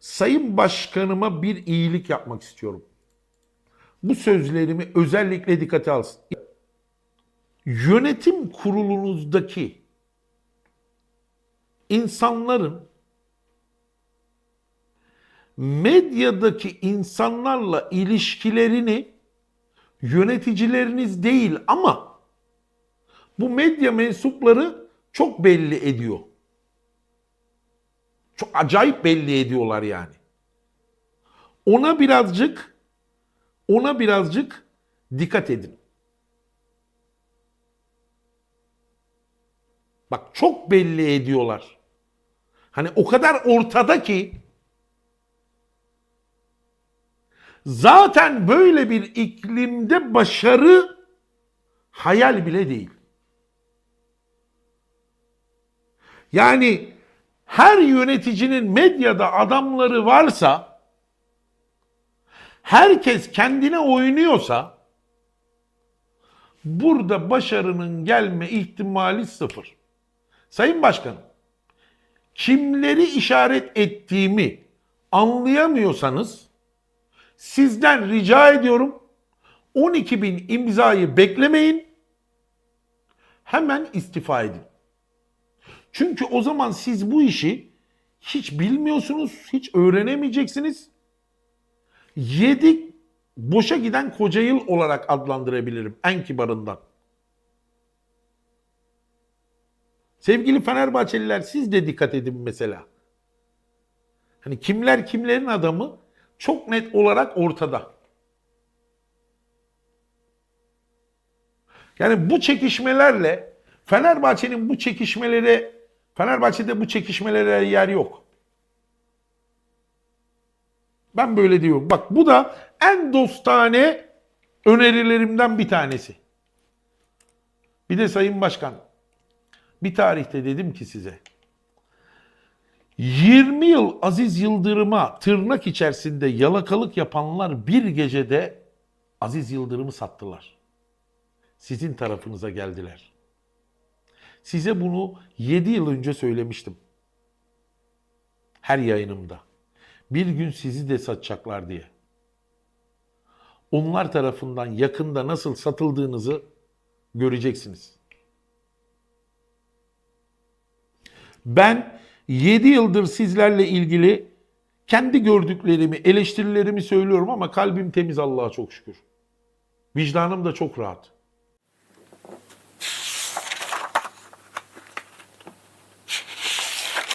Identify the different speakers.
Speaker 1: Sayın Başkanıma bir iyilik yapmak istiyorum. Bu sözlerimi özellikle dikkate alsın. Yönetim kurulunuzdaki insanların medyadaki insanlarla ilişkilerini yöneticileriniz değil ama bu medya mensupları çok belli ediyor. Çok acayip belli ediyorlar yani. Ona birazcık ona birazcık dikkat edin. Bak çok belli ediyorlar. Hani o kadar ortada ki zaten böyle bir iklimde başarı hayal bile değil. Yani her yöneticinin medyada adamları varsa herkes kendine oynuyorsa burada başarının gelme ihtimali sıfır. Sayın Başkanım, kimleri işaret ettiğimi anlayamıyorsanız sizden rica ediyorum 12 bin imzayı beklemeyin. Hemen istifa edin. Çünkü o zaman siz bu işi hiç bilmiyorsunuz, hiç öğrenemeyeceksiniz. Yedik boşa giden koca yıl olarak adlandırabilirim en kibarından. Sevgili Fenerbahçeliler siz de dikkat edin mesela. Hani kimler kimlerin adamı çok net olarak ortada. Yani bu çekişmelerle Fenerbahçe'nin bu çekişmelere Fenerbahçe'de bu çekişmelere yer yok. Ben böyle diyorum. Bak bu da en dostane önerilerimden bir tanesi. Bir de Sayın Başkan bir tarihte dedim ki size 20 yıl Aziz Yıldırım'a tırnak içerisinde yalakalık yapanlar bir gecede Aziz Yıldırım'ı sattılar. Sizin tarafınıza geldiler. Size bunu 7 yıl önce söylemiştim. Her yayınımda. Bir gün sizi de satacaklar diye. Onlar tarafından yakında nasıl satıldığınızı göreceksiniz. Ben 7 yıldır sizlerle ilgili kendi gördüklerimi, eleştirilerimi söylüyorum ama kalbim temiz Allah'a çok şükür. Vicdanım da çok rahat.